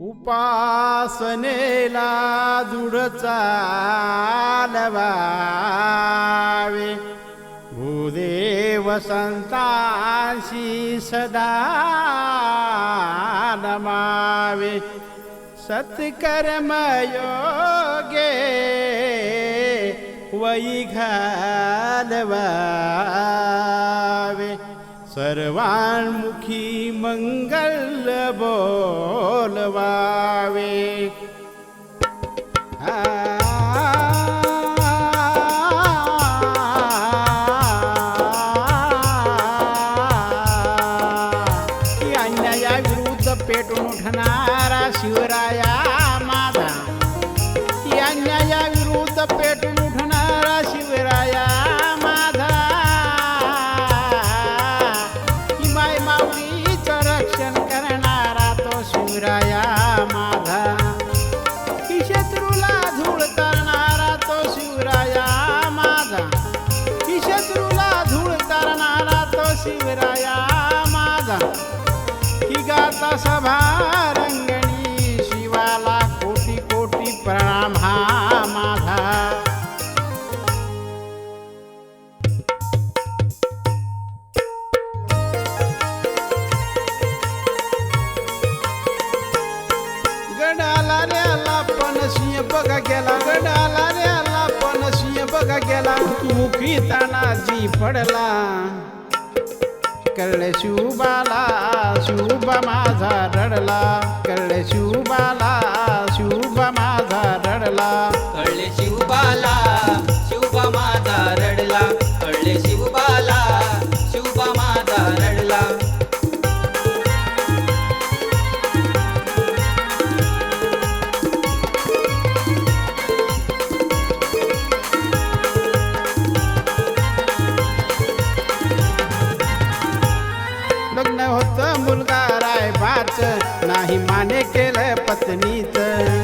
उपासनेला दृढ चालवावे. भूदेव संतांशी सदा नमावे. सत्कर्मयोगे वै घालवा. सर्वांमुखी मंगल बोलवावे अन्याया अन्यायाविरुद्ध पेटून उठणारा शिवराया शिवराया माझा की गाता सभा रंगणी शिवाला कोटी कोटी प्रणाम हा माझा गडाला रे पण सिंह बघा गेला. गडाला रे आला पण सिंह बघा गेला. मुखी तानाजी पडला. कळले शिवबाला शिवबा माझा रडला. कळले शिवबाला केलं पत्नीच.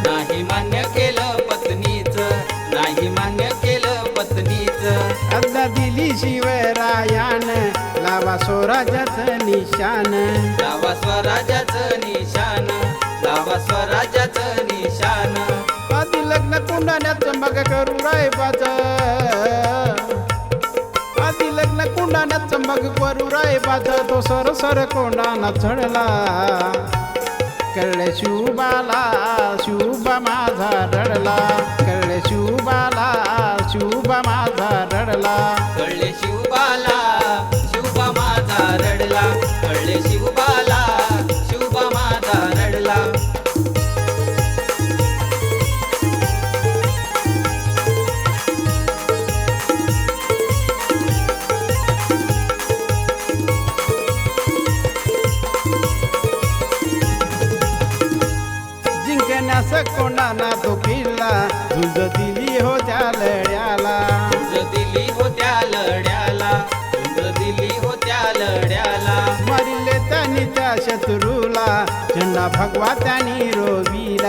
नाही मान्य केलं पत्नीच. नाही मान्य केलं पत्नीच. अद्दा दिली शिवरायान लावा स्वराज्याचं निशान. लावा स्वराज्याचं निशान. लावा स्वराज्याचं निशान. आधी लग्न कुंडाण्याचं मग करू रायबाच. आधी लग्न कुंडाण्याचं मग करू रायबाच. तो सर सर कोंडाना चढला. कळले शिवबाला कोणाला तो किल्ला झुंज दिली हो त्या लढ्याला. झुंज दिली होत्या लढ्याला झुंज दिली होत्या लढ्याला. मरिले त्यांनी त्या शत्रूला झेंडा भगवा त्यांनी रोविला.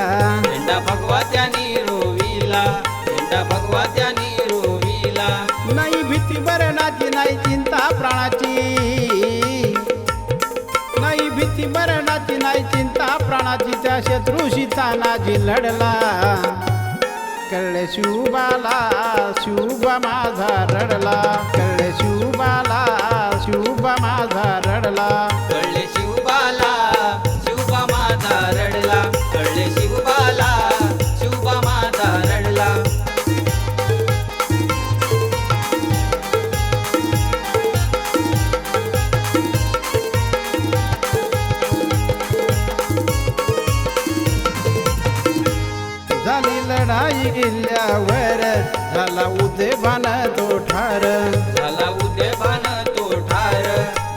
भीती मरणाची नाही चिंता प्राणाची त्या शत्रूशी तानाजी लढला. कळले शिवबाला शिवबा माझा रडला. कळले लढाई गेल्यावर झाला उद्देवान तो ठार. झाला उद्यमान तो ठार.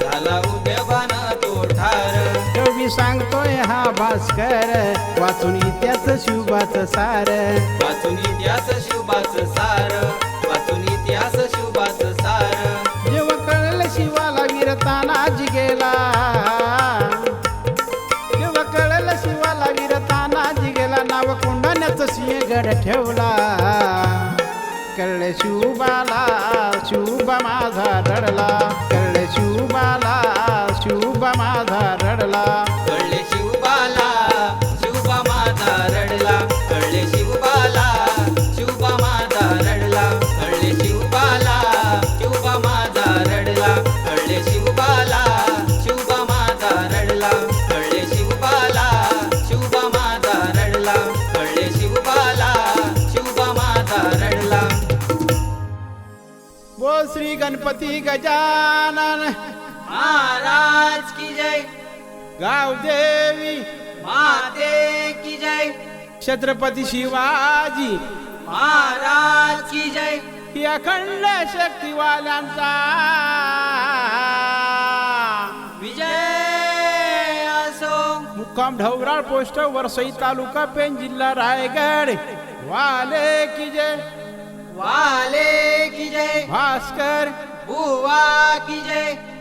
झाला उद्यमान तो ठार. कवी सांगतोय हा भास्कर वाचून इतिहास शिवबाच सार. वाचून गड ठेवला. कळले शिवबाला शुभ माझा रडला. कळले शिवबाला शुभ माझा रडला. श्री गणपती गजानन। महाराज की जय। गावदेवी माते की जय। छत्रपती शिवाजी। महाराज की जय। ही अखंड शक्तिवाल्यांचा विजय असो। मुक्काम ढवराळ पोस्ट वरसई तालुका पेन जिल्हा रायगड। वाले की जय। वाले की जय। भास्कर। बुवा की जय।